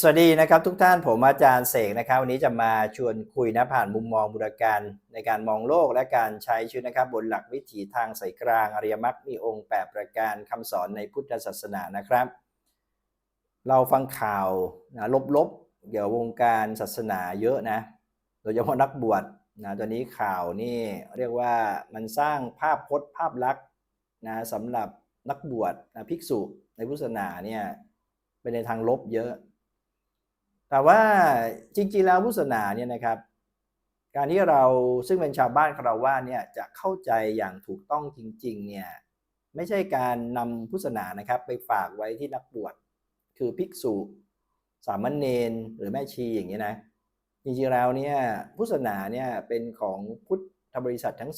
สวัสดีนะครับทุกท่านผมอาจารย์เสกนะครับวันนี้จะมาชวนคุยนะผ่านมุมมองบุรการในการมองโลกและการใช้ชีวิตนะครับบนหลักวิถีทางสายกลางอริยมรรคมีองค์8ประการคำสอนในพุทธศาสนานะครับ เราฟังข่าวนะลบๆเกี่ยววงการศาสนาเยอะนะโดยเฉพาะนักบวชนะตอนนี้ข่าวนี่เรียกว่ามันสร้างภาพพจน์ภาพลักษณ์นะสำหรับนักบวชนะภิกษุในพุทธศาสนาเนี่ยเป็นในทางลบเยอะ แต่ว่าจริงๆแล้วพุทธศาสนาเนี่ยนะครับ การที่เราซึ่งเป็นชาวบ้านคารวะเนี่ยจะเข้าใจอย่างถูกต้องจริง ๆ เนี่ยไม่ใช่การนำพุทธศาสนานะครับ ไปฝากไว้ที่นักบวชคือภิกษุ สามเณรหรือแม่ชีอย่างนี้นะจริงๆแล้วเนี่ยพุทธศาสนาเนี่ยเป็นของพุทธบริษัททั้ง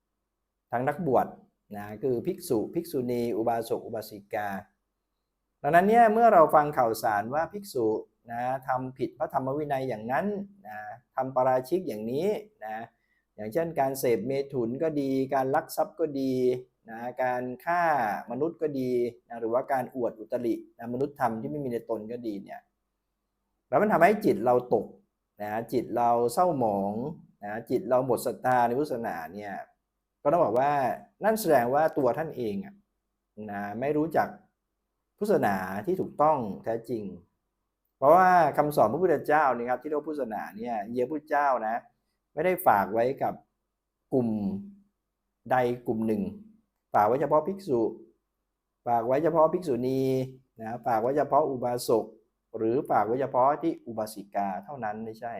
4 ทั้งนักบวชนะคือภิกษุ ภิกษุณี อุบาสกอุบาสิกา ดังนั้นเนี่ยเมื่อเราฟังข่าวสารว่าภิกษุ นะทำผิดพระธรรมวินัยอย่างนั้นนะทำปาราชิกอย่างนี้นะอย่างเช่นการเสพเมถุนก็ดี การลักทรัพย์ก็ดีนะการฆ่ามนุษย์ก็ดีนะหรือว่าการอวดอุตรินะมนุษย์ธรรมที่ไม่มีในตนก็ดีเนี่ยแล้วมันทำให้จิตเราตกนะจิตเราเศร้าหมองนะจิตเราหมดศรัทธาในพุทธศาสนาเนี่ยก็ต้องบอกว่านั่นแสดงว่าตัวท่านเองนะไม่รู้จักพุทธศาสนาที่ถูกต้องแท้จริง เพราะว่าคำสอนพระพุทธเจ้านี่ครับที่เรียกว่าพุทธศาสนาเนี่ยเยพุทธเจ้านะ ไม่ได้ฝากไว้กับกลุ่มใดกลุ่มหนึ่ง ฝากไว้เฉพาะภิกษุ ฝากไว้เฉพาะภิกษุณีนะฝากไว้เฉพาะอุบาสกหรือฝากไว้เฉพาะที่อุบาสิกาเท่านั้นไม่ใช่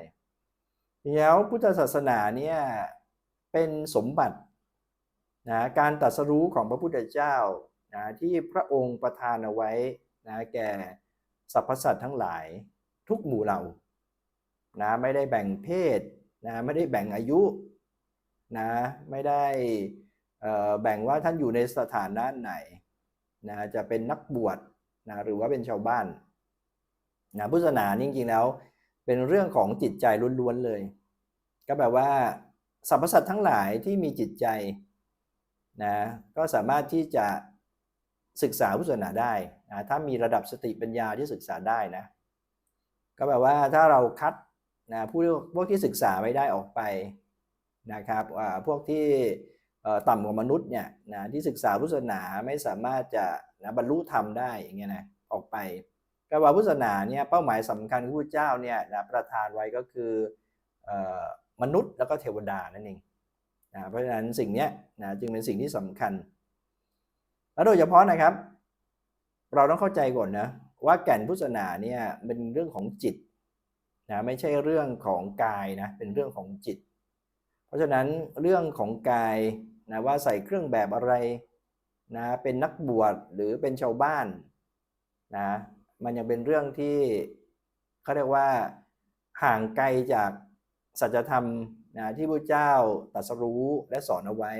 แล้วพุทธศาสนาเนี่ยเป็นสมบัตินะการตรัสรู้ของพระพุทธเจ้านะที่พระองค์ประทานเอาไว้นะแก่ สรรพสัตว์ทั้งหลายทุกหมู่เหล่านะไม่ได้แบ่งเพศนะไม่ได้แบ่งอายุนะไม่ได้แบ่งว่าท่านอยู่ในสถานะไหนนะจะเป็นนักบวชนะหรือว่าเป็นชาวบ้านนะพุทธศาสนานจริงๆแล้ว เป็นเรื่องของจิตใจล้วนๆเลย ก็แปลว่าสรรพสัตว์ทั้งหลายที่มีจิตใจนะก็สามารถที่จะศึกษาพุทธศาสนาได้ นะถ้ามีระดับสติปัญญาที่ศึกษาได้นะ ก็แปลว่าถ้าเราคัดนะผู้พวกที่ศึกษาไม่ได้ออกไปนะครับพวกที่ต่ำกว่ามนุษย์เนี่ยนะที่ศึกษาพุทธศาสนาไม่สามารถจะนะบรรลุธรรมได้อย่างเงี้ยนะออกไปก็ว่าพุทธศาสนาเนี่ยเป้าหมายสำคัญของพระเจ้าเนี่ยนะประทานไว้ก็คือมนุษย์แล้วก็เทวดานั่นเองนะเพราะฉะนั้นสิ่งนี้นะจึงเป็นสิ่งที่สำคัญ แล้วโดยเฉพาะนะครับ เราต้องเข้าใจก่อนนะว่าแก่นพุทธศาสนาเนี่ยเป็นเรื่องของจิตนะไม่ใช่เรื่องของกายนะเป็นเรื่องของจิต เพราะฉะนั้นเรื่องของกายนะว่าใส่เครื่องแบบอะไรนะเป็นนักบวชหรือเป็นชาวบ้านนะมันยังเป็นเรื่องที่เขาเรียกว่าห่างไกลจากสัจธรรมนะที่พระเจ้าตรัสรู้และสอนเอาไว้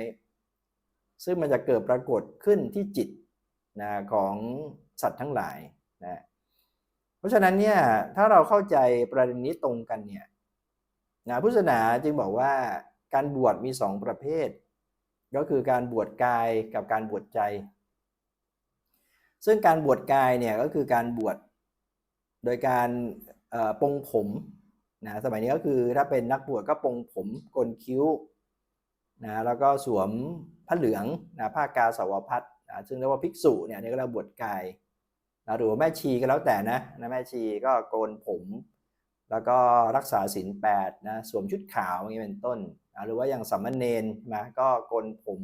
ซึ่งมันจะเกิดปรากฏขึ้นที่จิตนะของ สัตว์ทั้งหลายนะเพราะฉะนั้นเนี่ยถ้าเราเข้าใจประเด็นนี้ตรงกันเนี่ยนะพุทธศาสนาจึงบอกว่าการบวชมีสองประเภท ก็คือการบวชกายกับการบวชใจ ซึ่งการบวชกายเนี่ยก็คือการบวชโดยการปงผมนะสมัยนี้ก็คือถ้าเป็นนักบวชก็ปงผมกลนคิ้วนะแล้วก็สวมผ้าเหลืองนะผ้ากาสาวพัดนะ ซึ่งเรียกว่าภิกษุเนี่ยนี่ก็เรียกบวชกายนะหรือว่าแม่ชีก็แล้วแต่นะนะแม่ชีก็โกนผม แล้วก็รักษาศีลแปดนะสวมชุดขาวอย่างนี้เป็นต้นนะหรือว่าอย่างสัมมเนนมาก็โกนผม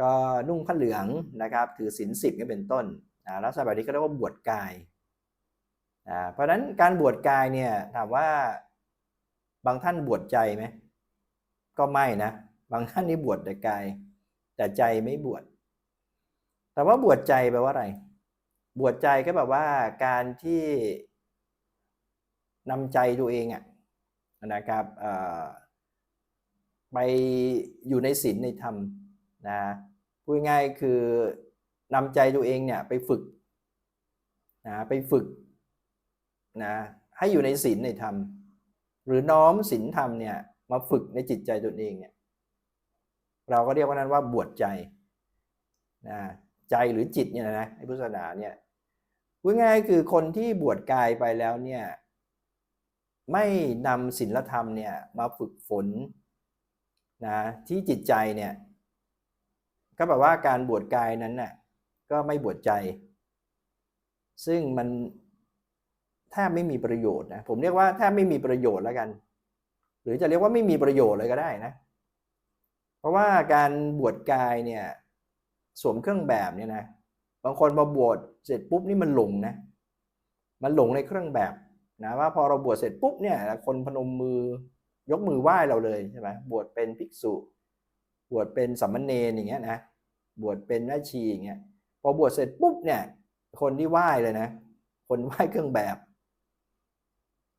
ก็นุ่งผ้าเหลืองนะครับถือศีลสิบนี่เป็นต้นนะลักษณะแบบนี้ก็เรียกว่าบวชกายนะเพราะฉะนั้นการบวชกายเนี่ยถามว่าบางท่านบวชใจไหมก็ไม่นะ บางท่านนี่บวชแต่กาย แต่ใจไม่บวช แต่ว่าบวชใจแปลว่าอะไร บวชใจก็แบบว่าการที่นำใจตัวเองอะนะครับไปอยู่ในศีลในธรรมนะพูดง่ายคือนำใจตัวเองเนี่ยไปฝึกนะไปฝึกนะให้อยู่ในศีลในธรรม หรือน้อมศีลธรรมเนี่ยมาฝึกในจิตใจตนเองเนี่ยเราก็เรียกว่านั้นว่าบวชใจนะ ใจหรือจิตเนี่ยนะในพุทธศาสนาเนี่ยพูดง่ายๆคือคนที่บวชกายไปแล้วเนี่ยไม่นำศีลธรรมเนี่ยมาฝึกฝนนะที่จิตใจเนี่ยก็แปลว่าการบวชกายนั้นน่ะก็ไม่บวชใจ ซึ่งมันแทบไม่มีประโยชน์นะผมเรียกว่าแทบไม่มีประโยชน์แล้วกัน หรือจะเรียกว่าไม่มีประโยชน์เลยก็ได้นะ เพราะว่าการบวชกายเนี่ย สวมเครื่องแบบเนี่ยนะบางคนมาบวชเสร็จปุ๊บนี่มันหลงนะมันหลงในเครื่องแบบนะว่าพอเราบวชเสร็จปุ๊บเนี่ยคนพนมมือยกมือไหว้เราเลยใช่ไหมบวชเป็นภิกษุ บวชเป็นสัมมเนอย่างเงี้ยนะบวชเป็นแม่ชีอย่างเงี้ยพอบวชเสร็จปุ๊บเนี่ย คนที่ไหว้เลยนะ คนไหว้เครื่องแบบ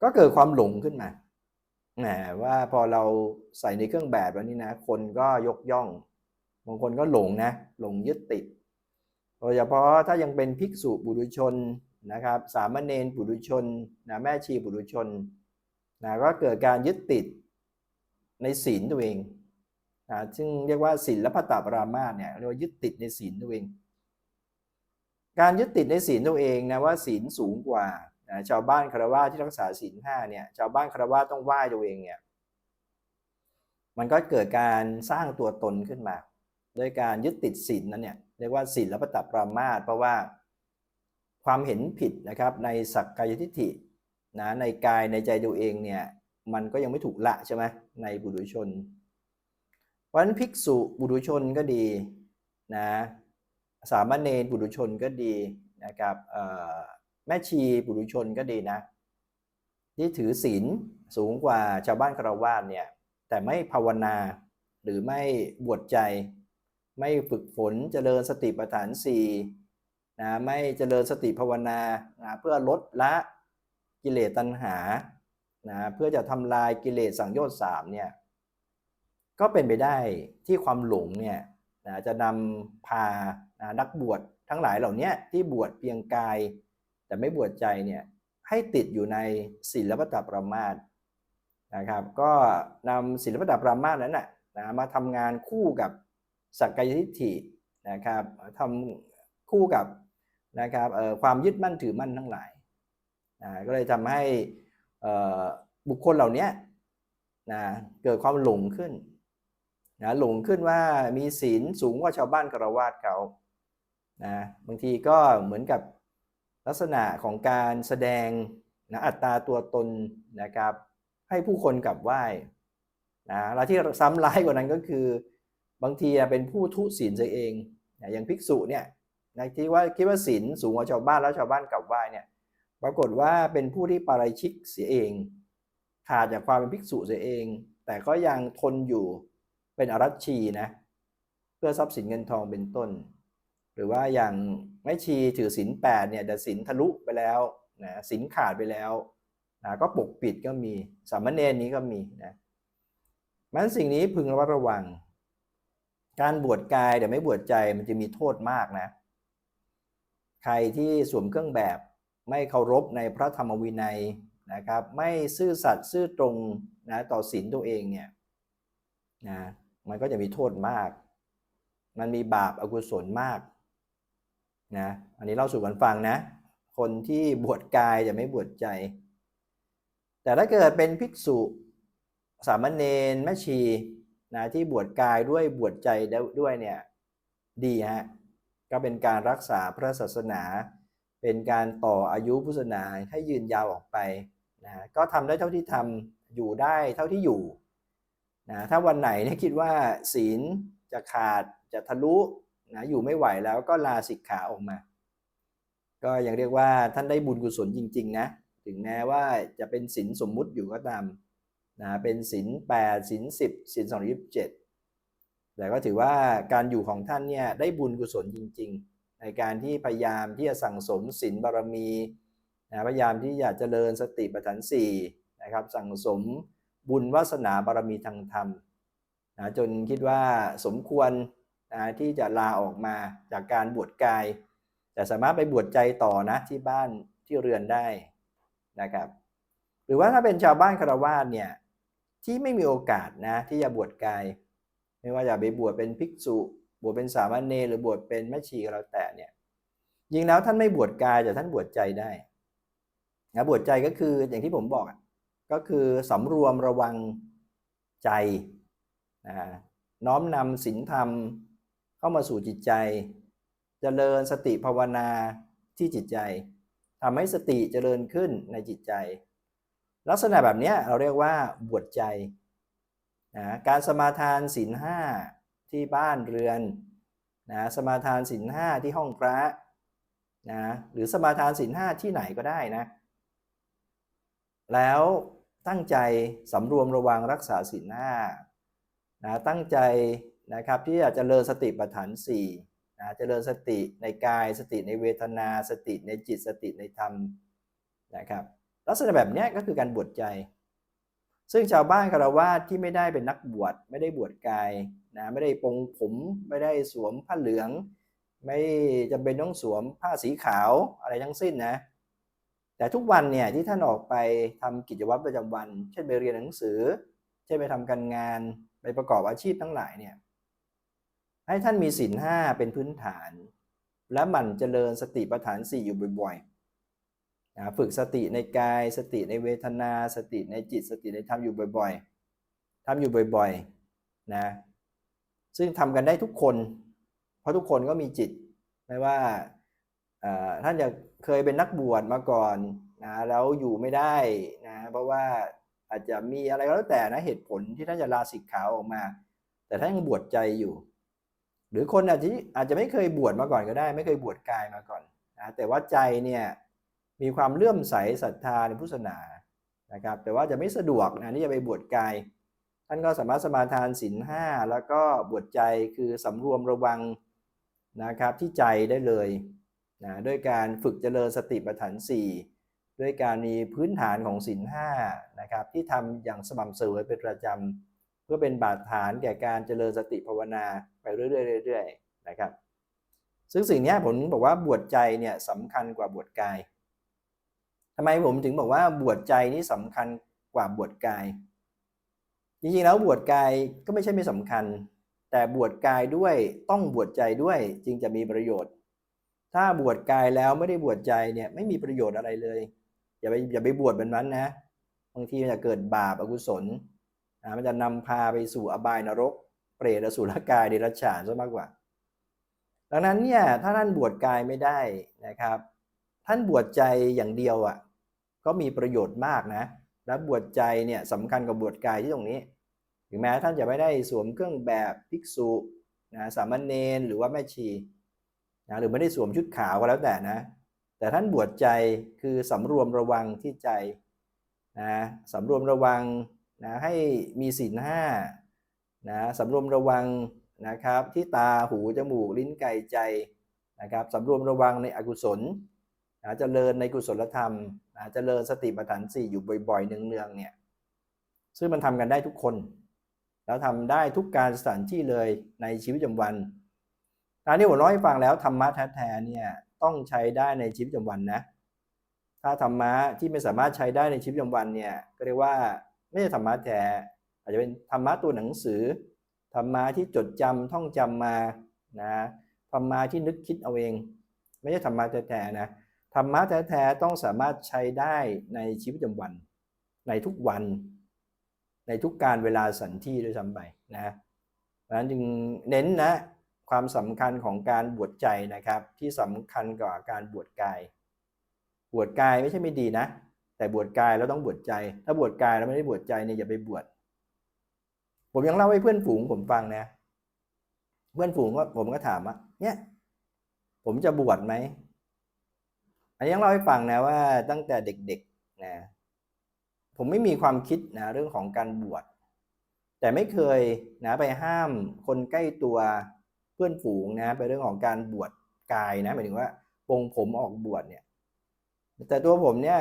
ก็เกิดความหลงขึ้นมาแหมว่าพอเราใส่ในเครื่องแบบแล้วนี่นะ คนก็ยกย่อง บางคนก็หลงนะหลงยึดติดโดยเฉพาะถ้ายังเป็นภิกษุบุรุชนนะครับสามเณรบุรุชนนะแม่ชีบุรุชนนะก็เกิดการยึดติดในศีลตัวเองนะซึ่งเรียกว่าศีลและพัตตปรามาสเนี่ยเรียกว่ายึดติดในศีลตัวเอง การยึดติดในศีลตัวเองนะว่าศีลสูงกว่านะชาวบ้านคารวะที่รักษาศีลห้าเนี่ยชาวบ้านคารวะต้องไหว้ตัวเองเนี่ยมันก็เกิดการสร้างตัวตนขึ้นมา ด้วยการยึดติดศีลนั้นเนี่ยเรียกว่าศีลและพัตตปรามาสเพราะว่าความเห็นผิดนะครับในสักกายทิฏฐินะในกายในใจตัวเองเนี่ยมันก็ยังไม่ถูกละใช่ไหมในบุรุชน เพราะฉะนั้นภิกษุบุรุชนก็ดีนะสามเณรบุรุชนก็ดีนะครับแม่ชีบุรุชนก็ดีนะที่ถือศีลสูงกว่าชาวบ้านคารวาสเนี่ยแต่ไม่ภาวนาหรือไม่บวชใจ ไม่ฝึกฝนเจริญสติปัฏฐานสี่นะไม่เจริญสติภาวนานะเพื่อลดละกิเลสตัณหานะเพื่อจะทำลายกิเลสสังโยชน์สามเนี่ยก็เป็นไปได้ที่ความหลงเนี่ยนะจะนำพานะนักบวชทั้งหลายเหล่านี้ที่บวชเพียงกาย แต่ไม่บวชใจเนี่ยให้ติดอยู่ในศีลปัตตปรามาสนะครับ ก็นำศีลปัตตปรามาสนั้นนะนะมาทำงานคู่กับ สักกายทิฏฐินะครับทำคู่กับนะครับความยึดมั่นถือมั่นทั้งหลายนะก็เลยทำให้บุคคลเหล่านี้นะเกิดความหลงขึ้นนะหลงขึ้นว่ามีศีลสูงกว่าชาวบ้านกระวาดเขานะบางทีก็เหมือนกับลักษณะของการแสดงนะอัตตาตัวตนนะครับให้ผู้คนกลับไหว้นะแล้วที่ซ้ำร้ายกว่านั้นก็คือ บางทีเป็นผู้ทุศีลเสียเอง อย่างภิกษุเนี่ยนะที่ว่าคิดว่าศีลสูงกว่าชาวบ้านแล้วชาวบ้านกลับไหว้เนี่ยปรากฏว่าเป็นผู้ที่ปาราชิกเสียเอง ขาดจากความเป็นภิกษุเสียเอง แต่ก็ยังทนอยู่เป็นอรัชชีนะเพื่อทรัพย์สินเงินทองเป็นต้น หรือว่าอย่างแม่ชีถือศีลแปดเนี่ยแต่ศีลทะลุไปแล้วนะศีลขาดไปแล้วนะก็ปกปิดก็มีสามเณรนี้ก็มีนะมันสิ่งนี้พึงระมัดระวัง การบวชกายแต่ไม่บวชใจมันจะมีโทษมากนะ ใครที่สวมเครื่องแบบไม่เคารพในพระธรรมวินัยนะครับ ไม่ซื่อสัตย์ซื่อตรงนะต่อศีลตัวเองเนี่ยนะมันก็จะมีโทษมาก มันมีบาปอากุศลมากนะอันนี้เล่าสู่กันฟังนะ คนที่บวชกายจะไม่บวชใจ แต่ถ้าเกิดเป็นภิกษุสามเณรแม่ชี นะที่บวชกายด้วยบวชใจด้วยเนี่ยดีฮะก็เป็นการรักษาพระศาสนา เป็นการต่ออายุพุทธศาสนาให้ยืนยาวออกไปนะก็ทำได้เท่าที่ทำอยู่ได้เท่าที่อยู่นะถ้าวันไหนเนี่ยคิดว่าศีลจะขาดจะทะลุนะอยู่ไม่ไหวแล้วก็ลาสิกขาออกมา ก็ยังเรียกว่าท่านได้บุญกุศลจริง ๆ นะ ถึงแม้ว่าจะเป็นศีลสมมุติอยู่ก็ตาม นะเป็นศีลแปดศีลสิบศีลสองยี่สิบเจ็ดแต่ก็ถือว่าการอยู่ของท่านเนี่ยได้บุญกุศลจริง ๆ ในการที่พยายามที่จะสั่งสมศีลบารมีนะพยายามที่อยากเจริญสติปัฏฐานสี่นะครับสั่งสมบุญวาสนาบารมีทางธรรมนะจนคิดว่าสมควรนะที่จะลาออกมาจากการบวชกาย แต่สามารถไปบวชใจต่อนะที่บ้านที่เรือนได้นะครับ หรือว่าถ้าเป็นชาวบ้านคารวาสเนี่ย ที่ไม่มีโอกาสนะที่จะบวชกาย ไม่ว่าจะไปบวชเป็นภิกษุบวชเป็นสามเณรหรือบวชเป็นแม่ชีก็แล้วแต่เนี่ยจริงแล้วท่านไม่บวชกายแต่ท่านบวชใจได้นะบวชใจก็คืออย่างที่ผมบอกก็คือสำรวมระวังใจนะน้อมนำศีลธรรมเข้ามาสู่จิตใจเจริญสติภาวนาที่จิตใจทำให้สติเจริญขึ้นในจิตใจ ลักษณะแบบนี้เราเรียกว่าบวชใจนะการสมาทานศีลห้าที่บ้านเรือนนะสมาทานศีลห้าที่ห้องพระนะหรือสมาทานศีลห้าที่ไหนก็ได้นะ แล้วตั้งใจสำรวมระวังรักษาศีลห้านะตั้งใจนะครับที่จะเจริญสติปัฏฐานสี่นะเจริญสติในกายสติในเวทนาสติในจิตสติในธรรมนะครับ ลักษณะแบบนี้ก็คือการบวชใจ ซึ่งชาวบ้านคารวาที่ไม่ได้เป็นนักบวชไม่ได้บวชกายนะไม่ได้ปรงผมไม่ได้สวมผ้าเหลือง ไม่จำเป็นต้องสวมผ้าสีขาวอะไรทั้งสิ้นนะแต่ทุกวันเนี่ยที่ท่านออกไปทำกิจวัตรประจำวัน เช่นไปเรียนหนังสือ เช่นไปทำการงานไปประกอบอาชีพทั้งหลายเนี่ยให้ท่านมีศีลห้าเป็นพื้นฐาน และหมั่นเจริญสติปัฏฐานสี่อยู่บ่อยๆ นะฝึกสติในกายสติในเวทนา สติในจิต สติในธรรมอยู่บ่อยๆทำอยู่บ่อยๆนะซึ่งทำกันได้ทุกคน เพราะทุกคนก็มีจิตไม่ว่าท่านจะเคยเป็นนักบวชมาก่อนนะแล้วอยู่ไม่ได้นะเพราะว่าอาจจะมีอะไรก็แล้วแต่นะเหตุผลที่ท่านจะลาสิกขาออกมา แต่ท่านยังบวชใจอยู่ หรือคนอาจจะอาจจะไม่เคยบวชมาก่อนก็ได้ ไม่เคยบวชกายมาก่อนนะแต่ว่าใจเนี่ย มีความเลื่อมใสศรัทธาในพุทธศาสนานะครับ แต่ว่าจะไม่สะดวกนะที่จะไปบวชกาย ท่านก็สามารถสมาทานศีลห้าแล้วก็บวชใจคือสำรวมระวังนะครับที่ใจได้เลยนะด้วยการฝึกเจริญสติปัฏฐาน4ด้วยการมีพื้นฐานของศีลห้านะครับที่ทำอย่างสม่ำเสมอเป็นประจำเพื่อเป็นบาดฐานแก่การเจริญสติภาวนาไปเรื่อยๆๆนะครับ ซึ่งสิ่งนี้ผมบอกว่าบวชใจเนี่ยสำคัญกว่าบวชกาย ทำไมผมถึงบอกว่าบวชใจนี่สำคัญกว่าบวชกาย จริงๆแล้วบวชกายก็ไม่ใช่ไม่สำคัญ แต่บวชกายด้วยต้องบวชใจด้วยจึงจะมีประโยชน์ ถ้าบวชกายแล้วไม่ได้บวชใจเนี่ยไม่มีประโยชน์อะไรเลย อย่าไปอย่าไปบวชแบบนั้นนะบางทีมันจะเกิดบาปอกุศลนะมันจะนำพาไปสู่อบายนรก เปรตอสุรกายเดรัจฉานซะมากกว่า ดังนั้นเนี่ยถ้าท่านบวชกายไม่ได้นะครับ ท่านบวชใจอย่างเดียวอะ ก็มีประโยชน์มากนะ และบวชใจเนี่ยสำคัญกับบวชกายที่ตรงนี้ ถึงแม้ท่านจะไม่ได้สวมเครื่องแบบภิกษุนะสามเณรหรือว่าแม่ชีนะหรือไม่ได้สวมชุดขาวก็แล้วแต่นะ แต่ท่านบวชใจคือสำรวมระวังที่ใจนะสำรวมระวังนะให้มีศีลห้านะสำรวมระวังนะครับที่ตาหูจมูกลิ้นกายใจนะครับสำรวมระวังในอกุศลนะเจริญในกุศลธรรม นะเจริญสติปัฏฐานสี่อยู่บ่อยๆเนืองๆเนี่ยซึ่งมันทำกันได้ทุกคน แล้วทำได้ทุกการสถานที่เลยในชีวิตประจำวันตอนนี้ผมเล่าให้ฟังแล้วธรรมะแท้ๆเนี่ยต้องใช้ได้ในชีวิตประจำวันนะ ถ้าธรรมะที่ไม่สามารถใช้ได้ในชีวิตประจำวันเนี่ยก็เรียกว่าไม่ใช่ธรรมะแท้อาจจะเป็นธรรมะตัวหนังสือธรรมะที่จดจำท่องจำมานะธรรมะที่นึกคิดเอาเอง ไม่ใช่ธรรมะแท้ๆนะ ธรรมะแท้ๆต้องสามารถใช้ได้ในชีวิตประจำวัน ในทุกวัน ในทุกการเวลาสันที่ด้วยซ้ำไปนะเพราะฉะนั้นจึงเน้นนะความสำคัญของการบวชใจนะครับ ที่สำคัญกว่าการบวชกาย บวชกายไม่ใช่ไม่ดีนะ แต่บวชกายแล้วต้องบวชใจ ถ้าบวชกายแล้วไม่ได้บวชใจเนี่ยอย่าไปบวชผมยังเล่าให้เพื่อนฝูงผมฟังนะ เพื่อนฝูงก็ผมก็ถามว่าเนี่ย ผมจะบวชไหม นนี้ยังเล่าให้ฟังนะว่าตั้งแต่เด็กๆนะผมไม่มีความคิดนะเรื่องของการบวชแต่ไม่เคยนะไปห้ามคนใกล้ตัวเพื่อนฝูงนะไปเรื่องของการบวชกายนะหมายถึงว่าปงผมออกบวชเนี่ย แต่ตัวผมเนี่ย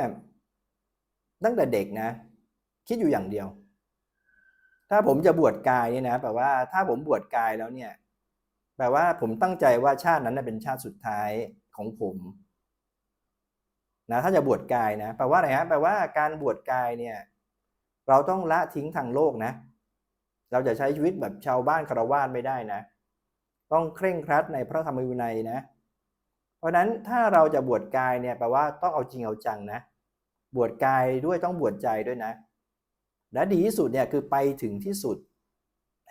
ตั้งแต่เด็กนะ คิดอยู่อย่างเดียว ถ้าผมจะบวชกายเนี่ยนะแปลว่าถ้าผมบวชกายแล้วเนี่ย แปลว่าผมตั้งใจว่าชาตินั้นเป็นชาติสุดท้ายของผม นะถ้าจะบวชกายนะแปลว่าอะไรฮะแปลว่าการบวชกายเนี่ยเราต้องละทิ้งทางโลกนะ เราจะใช้ชีวิตแบบชาวบ้านคารวาสไม่ได้นะ ต้องเคร่งครัดในพระธรรมวินัยนะ เพราะฉะนั้นถ้าเราจะบวชกายเนี่ยแปลว่าต้องเอาจริงเอาจังนะ บวชกายด้วยต้องบวชใจด้วยนะ และดีที่สุดเนี่ยคือไปถึงที่สุด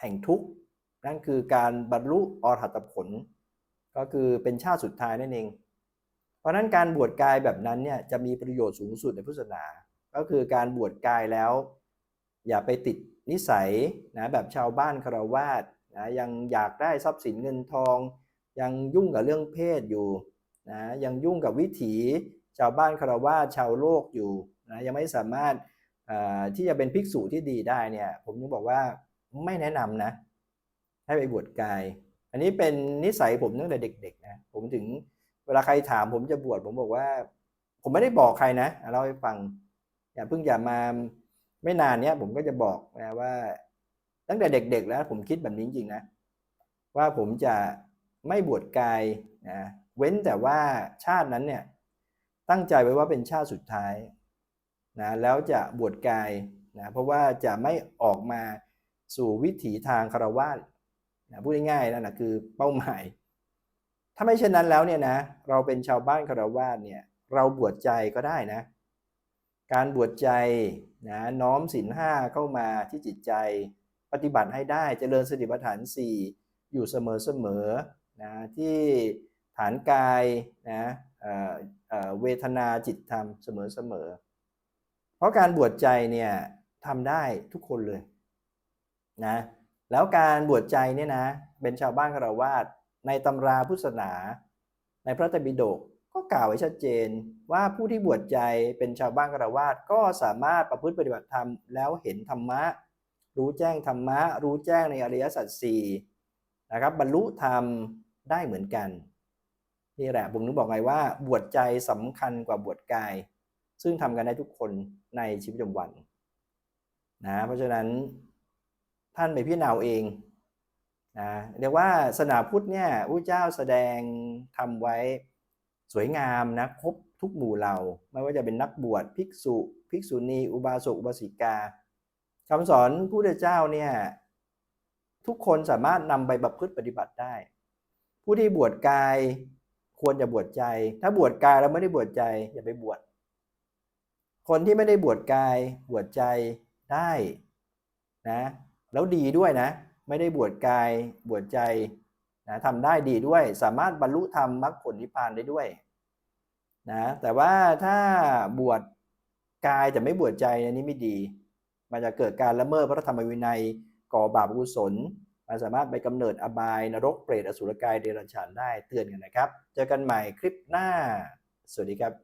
แห่งทุกข์นั่นคือการบรรลุอรหัตผล ก็คือเป็นชาติสุดท้ายนั่นเอง เพราะนั้นการบวชกายแบบนั้นเนี่ยจะมีประโยชน์สูงสุดในพุทธศาสนา ก็คือการบวชกายแล้ว อย่าไปติดนิสัยนะแบบชาวบ้านคารวาสนะยังอยากได้ทรัพย์สินเงินทอง ยังยุ่งกับเรื่องเพศอยู่นะยังยุ่งกับวิถีชาวบ้านคารวาสชาวโลกอยู่นะยังไม่สามารถที่จะเป็นภิกษุที่ดีได้เนี่ยผมยังบอกว่าไม่แนะนำนะให้ไปบวชกาย อันนี้เป็นนิสัยผมตั้งแต่เด็กๆนะผมถึง เวลาใครถามผมจะบวชผมบอกว่า ผมไม่ได้บอกใครนะเล่าให้ฟัง อย่าเพิ่งอย่ามาไม่นานเนี้ยผมก็จะบอกนะว่า ตั้งแต่เด็ก ๆ แล้ว ผมคิดแบบนี้จริงๆนะ ว่าผมจะไม่บวชกายนะเว้นแต่ว่าชาตินั้นเนี่ย ตั้งใจไว้ว่าเป็นชาติสุดท้ายนะแล้วจะบวชกายนะเพราะว่าจะไม่ออกมาสู่วิถีทางคารวะนะพูดง่ายๆนั่นนะคือเป้าหมาย ถ้าไม่เช่นนั้นแล้วเนี่ยนะ เราเป็นชาวบ้านคารวะเนี่ย เราบวชใจก็ได้นะ การบวชใจนะน้อมศีลห้าเข้ามาที่จิตใจปฏิบัติให้ได้เจริญสติปัฏฐาน 4 อยู่เสมอๆนะที่ฐานกายนะเเเวทนาจิตธรรมเสมอๆเพราะการบวชใจเนี่ยทำได้ทุกคนเลยนะแล้วการบวชใจเนี่ยนะเป็นชาวบ้านคารวาส ในตำราพุทธศาสนา ในพระไตรปิฎกก็กล่าวไว้ชัดเจนว่าผู้ที่บวชใจเป็นชาวบ้านคารวาสก็สามารถประพฤติปฏิบัติธรรมแล้วเห็นธรรมะ รู้แจ้งธรรมะ รู้แจ้งในอริยสัจสี่นะครับบรรลุธรรมได้เหมือนกันนี่แหละผมนึกบอกไงว่า บวชใจสำคัญกว่าบวชกาย ซึ่งทำกันได้ทุกคนในชีวิตประจำวันนะเพราะฉะนั้นท่านไปพิจารณาเอาเอง นะเรียกว่าศาสนาพุทธเนี่ยพระเจ้าแสดงทำไว้สวยงามนะครบทุกหมู่เหล่า ไม่ว่าจะเป็นนักบวชภิกษุ ภิกษุณี อุบาสกอุบาสิกาคำสอนพระพุทธเจ้าเนี่ยทุกคนสามารถนำไปประพฤติปฏิบัติได้ ผู้ที่บวชกายควรจะบวชใจ ถ้าบวชกายแล้วไม่ได้บวชใจอย่าไปบวชคนที่ไม่ได้บวชกายบวชใจได้นะแล้วดีด้วยนะ ไม่ได้บวชกายบวชใจนะทำได้ดีด้วย สามารถบรรลุธรรมมรรคผลนิพพานได้ด้วยนะแต่ว่าถ้าบวชกายแต่ไม่บวชใจอันนี้ไม่ดี มันจะเกิดการละเมิดพระธรรมวินัยก่อบาปอกุศลมันสามารถไปกำเนิดอบายนรกเปรตอสุรกายเดรัจฉานได้เตือนกันนะครับ เจอกันใหม่คลิปหน้า สวัสดีครับ